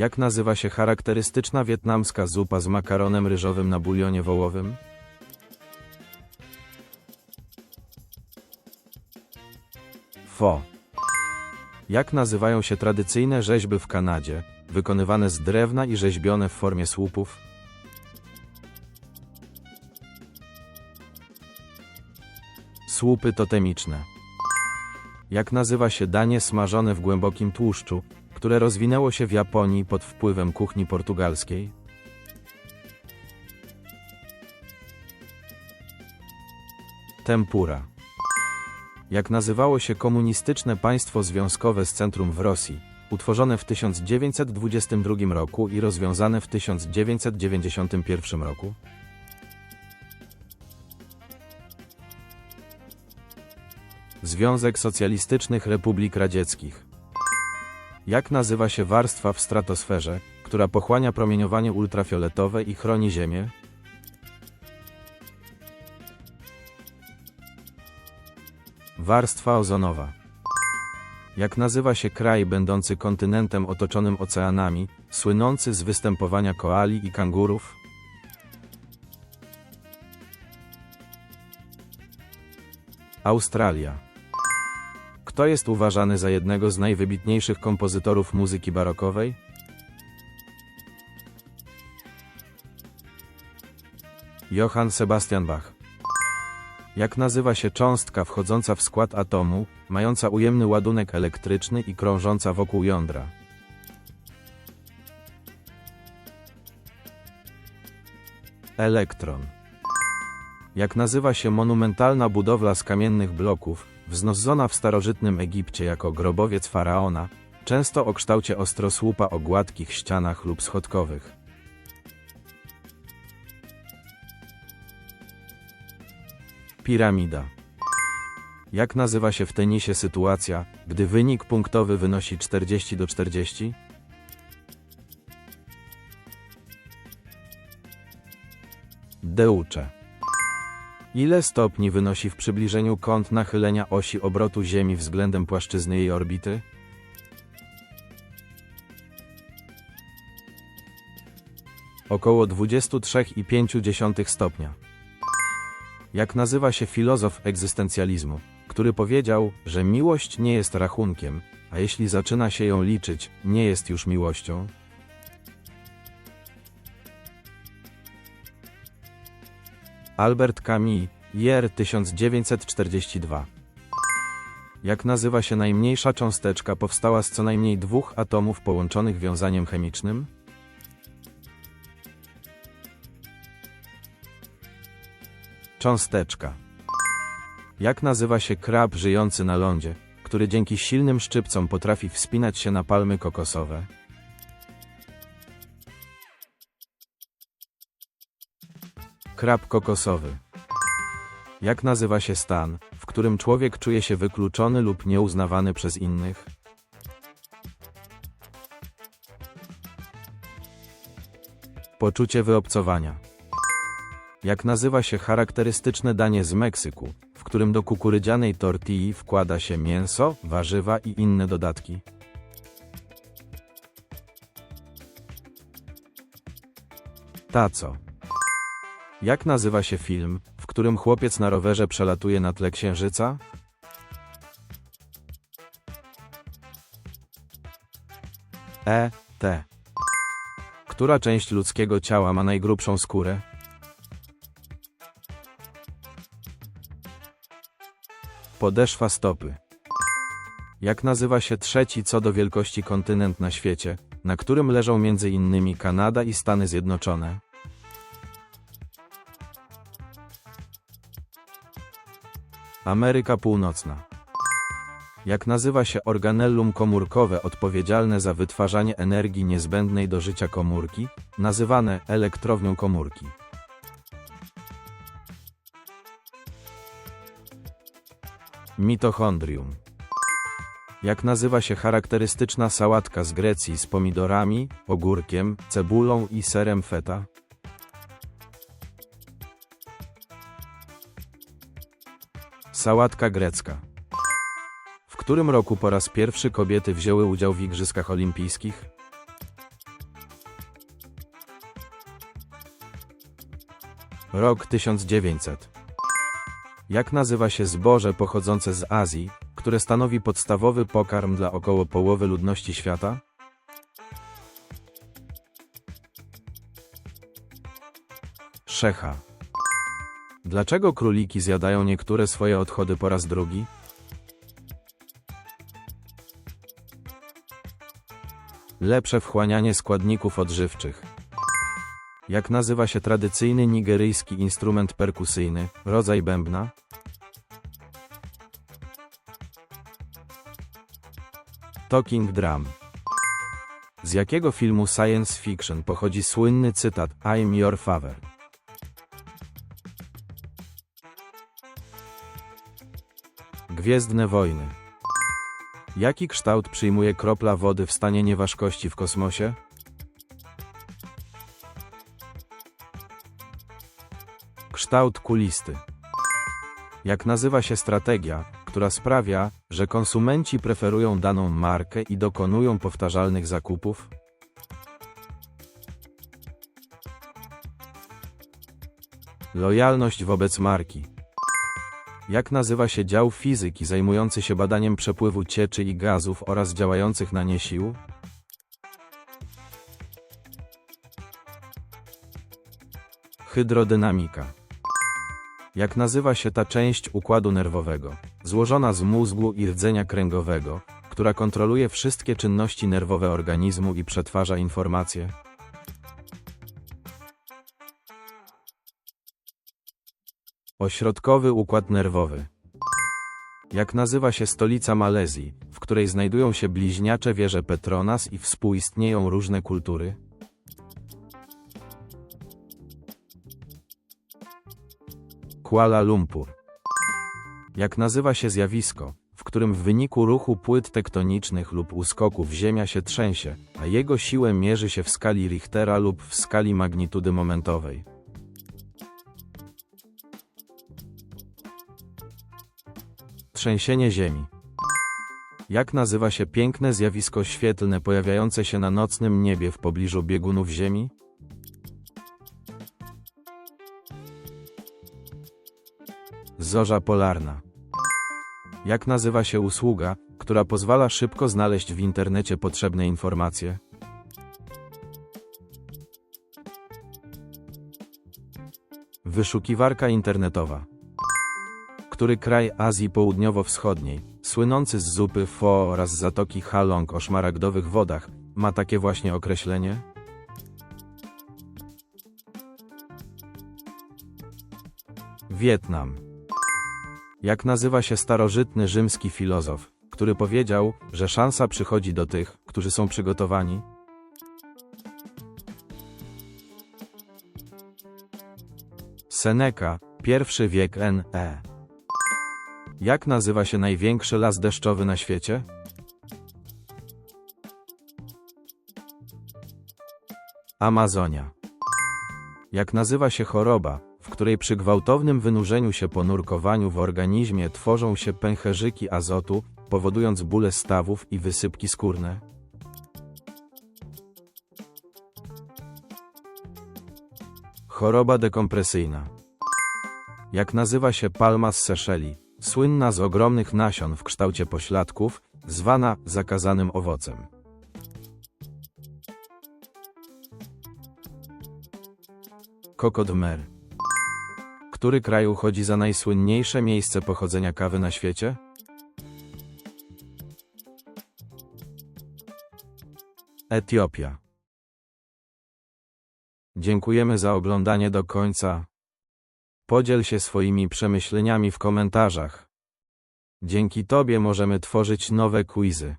Jak nazywa się charakterystyczna wietnamska zupa z makaronem ryżowym na bulionie wołowym? Fo. Jak nazywają się tradycyjne rzeźby w Kanadzie, wykonywane z drewna i rzeźbione w formie słupów? Słupy totemiczne. Jak nazywa się danie smażone w głębokim tłuszczu, które rozwinęło się w Japonii pod wpływem kuchni portugalskiej? Tempura. Jak nazywało się komunistyczne państwo związkowe z centrum w Rosji, utworzone w 1922 roku i rozwiązane w 1991 roku? Związek Socjalistycznych Republik Radzieckich. Jak nazywa się warstwa w stratosferze, która pochłania promieniowanie ultrafioletowe i chroni Ziemię? Warstwa ozonowa. Jak nazywa się kraj będący kontynentem otoczonym oceanami, słynący z występowania koali i kangurów? Australia. Kto jest uważany za jednego z najwybitniejszych kompozytorów muzyki barokowej? Johann Sebastian Bach. Jak nazywa się cząstka wchodząca w skład atomu, mająca ujemny ładunek elektryczny i krążąca wokół jądra? Elektron. Jak nazywa się monumentalna budowla z kamiennych bloków, wznoszona w starożytnym Egipcie jako grobowiec faraona, często o kształcie ostrosłupa o gładkich ścianach lub schodkowych? Piramida. Jak nazywa się w tenisie sytuacja, gdy wynik punktowy wynosi 40 do 40? Deucze. Ile stopni wynosi w przybliżeniu kąt nachylenia osi obrotu Ziemi względem płaszczyzny jej orbity? Około 23,5 stopnia. Jak nazywa się filozof egzystencjalizmu, który powiedział, że miłość nie jest rachunkiem, a jeśli zaczyna się ją liczyć, nie jest już miłością? Albert Camus, Jer 1942. Jak nazywa się najmniejsza cząsteczka powstała z co najmniej dwóch atomów połączonych wiązaniem chemicznym? Cząsteczka. Jak nazywa się krab żyjący na lądzie, który dzięki silnym szczypcom potrafi wspinać się na palmy kokosowe? Krab kokosowy. Jak nazywa się stan, w którym człowiek czuje się wykluczony lub nieuznawany przez innych? Poczucie wyobcowania. Jak nazywa się charakterystyczne danie z Meksyku, w którym do kukurydzianej tortilli wkłada się mięso, warzywa i inne dodatki? Taco. Jak nazywa się film, w którym chłopiec na rowerze przelatuje na tle księżyca? E. T. Która część ludzkiego ciała ma najgrubszą skórę? Podeszwa stopy. Jak nazywa się trzeci co do wielkości kontynent na świecie, na którym leżą innymi Kanada i Stany Zjednoczone? Ameryka Północna. Jak nazywa się organellum komórkowe odpowiedzialne za wytwarzanie energii niezbędnej do życia komórki, nazywane elektrownią komórki? Mitochondrium. Jak nazywa się charakterystyczna sałatka z Grecji z pomidorami, ogórkiem, cebulą i serem feta? Sałatka grecka. W którym roku po raz pierwszy kobiety wzięły udział w Igrzyskach Olimpijskich? Rok 1900. Jak nazywa się zboże pochodzące z Azji, które stanowi podstawowy pokarm dla około połowy ludności świata? Szecha. Dlaczego króliki zjadają niektóre swoje odchody po raz drugi? Lepsze wchłanianie składników odżywczych. Jak nazywa się tradycyjny nigeryjski instrument perkusyjny, rodzaj bębna? Talking drum. Z jakiego filmu science fiction pochodzi słynny cytat I'm your father? Gwiezdne wojny. Jaki kształt przyjmuje kropla wody w stanie nieważkości w kosmosie? Kształt kulisty. Jak nazywa się strategia, która sprawia, że konsumenci preferują daną markę i dokonują powtarzalnych zakupów? Lojalność wobec marki. Jak nazywa się dział fizyki zajmujący się badaniem przepływu cieczy i gazów oraz działających na nie sił? Hydrodynamika. Jak nazywa się ta część układu nerwowego, złożona z mózgu i rdzenia kręgowego, która kontroluje wszystkie czynności nerwowe organizmu i przetwarza informacje? Ośrodkowy układ nerwowy. Jak nazywa się stolica Malezji, w której znajdują się bliźniacze wieże Petronas i współistnieją różne kultury? Kuala Lumpur. Jak nazywa się zjawisko, w którym w wyniku ruchu płyt tektonicznych lub uskoków Ziemia się trzęsie, a jego siłę mierzy się w skali Richtera lub w skali magnitudy momentowej? Trzęsienie Ziemi. Jak nazywa się piękne zjawisko świetlne pojawiające się na nocnym niebie w pobliżu biegunów Ziemi? Zorza polarna. Jak nazywa się usługa, która pozwala szybko znaleźć w internecie potrzebne informacje? Wyszukiwarka internetowa. Który kraj Azji Południowo-Wschodniej, słynący z zupy pho oraz zatoki Halong o szmaragdowych wodach, ma takie właśnie określenie? Wietnam. Jak nazywa się starożytny rzymski filozof, który powiedział, że szansa przychodzi do tych, którzy są przygotowani? Seneca, pierwszy wiek NE. Jak nazywa się największy las deszczowy na świecie? Amazonia. Jak nazywa się choroba, w której przy gwałtownym wynurzeniu się po nurkowaniu w organizmie tworzą się pęcherzyki azotu, powodując bóle stawów i wysypki skórne? Choroba dekompresyjna. Jak nazywa się palma z Seszeli, słynna z ogromnych nasion w kształcie pośladków, zwana zakazanym owocem? Kokot mer. Który kraj uchodzi za najsłynniejsze miejsce pochodzenia kawy na świecie? Etiopia. Dziękujemy za oglądanie do końca. Podziel się swoimi przemyśleniami w komentarzach. Dzięki Tobie możemy tworzyć nowe quizy.